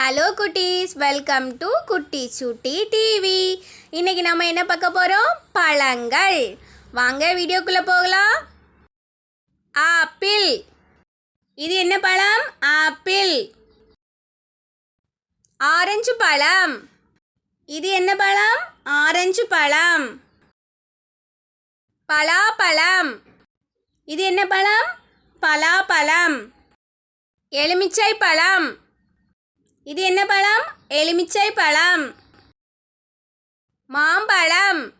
Hello குட்டீஸ். Welcome to குட்டி சுட்டி டிவி இன்னைக்கு நம்ம என்ன பார்க்க போகிறோம் பழங்கள். வாங்க வீடியோக்குள்ளே போகலாம். ஆப்பிள் இது என்ன பழம்? ஆப்பிள் ஆரஞ்சு பழம். இது என்ன பழம்? ஆரஞ்சு பழம். பலாப்பழம். இது என்ன பழம்? பலாப்பழம். எலுமிச்சை பழம். இது என்ன பழம்? எலுமிச்சை பழம். மாம்பழம்.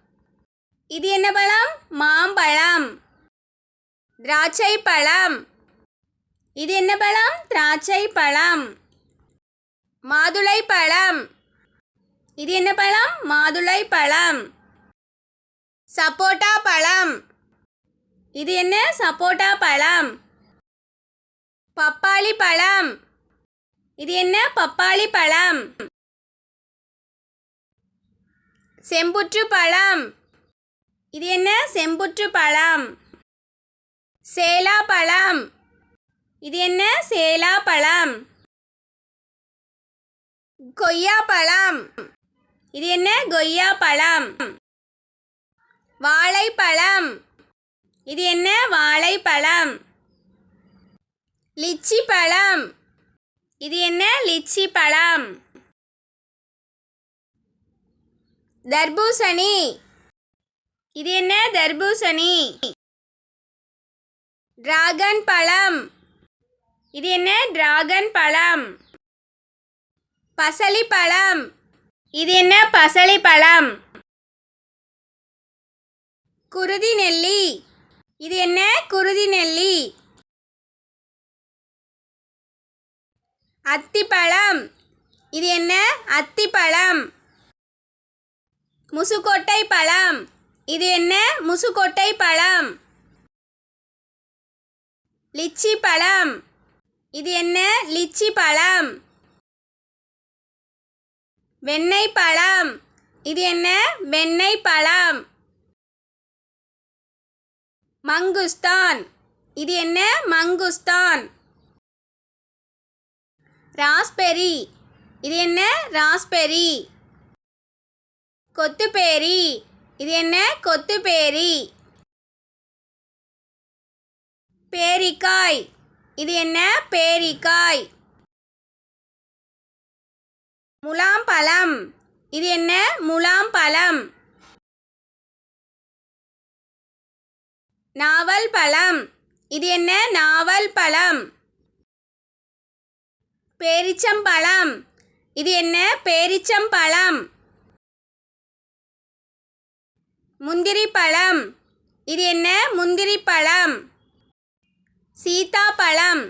இது என்ன பழம்? மாம்பழம். திராட்சை பழம். இது என்ன பழம்? திராட்சை பழம். மாதுளை பழம். இது என்ன பழம்? மாதுளை பழம். சப்போட்டா பழம். இது என்ன? சப்போட்டா பழம். பப்பாளி பழம். இது என்ன? பப்பாளி பழம். செம்புற்று பழம். இது என்ன? செம்புற்று பழம். சேலா பழம். இது என்ன? சேலா பழம். கொய்யா பழம். இது என்ன? கொய்யா பழம். வாழைப்பழம் இது என்ன? வாழைப்பழம் லிச்சி பழம். இது என்ன? லிச்சி பழம். தர்பூசணி. இது என்ன? தர்பூசணி. டிராகன் பழம். இது என்ன? டிராகன் பழம். பசலி பழம். இது என்ன? பசலி பழம். குருதி நெல்லி. இது என்ன? குருதி நெல்லி. அத்திப்பழம். இது என்ன? அத்திப்பழம். முசுக்கொட்டை பழம். இது என்ன? முசுக்கொட்டை பழம். லிச்சி பழம். இது என்ன? லிச்சி பழம். வெண்ணெய் பழம். இது என்ன? வெண்ணெய் பழம். மங்குஸ்தான். இது என்ன? மங்குஸ்தான். ராஸ்பெரி. இது என்ன? ராஸ்பெரி. கொத்துப்பேரி. இது என்ன? கொத்துப்பேரி. பேரிக்காய். இது என்ன? பேரிக்காய். முலாம்பழம். இது என்ன? முலாம்பழம். நாவல் பழம். இது என்ன? நாவல் பழம். பேரிச்சம்பழம். இது என்ன? பேரிச்சம்பழம். முந்திரி பழம் இது என்ன? முந்திரி பழம் சீதாப்பழம்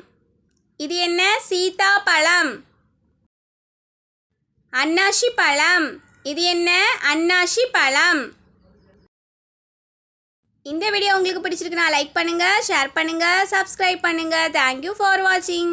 இது என்ன? சீதாப்பழம் அன்னாசி பழம் இது என்ன? அன்னாசி பழம் இந்த வீடியோ உங்களுக்கு பிடிச்சிருக்குன்னா லைக் பண்ணுங்கள் ஷேர் பண்ணுங்கள் சப்ஸ்கிரைப் பண்ணுங்கள் தேங்க்யூ ஃபார் வாட்சிங்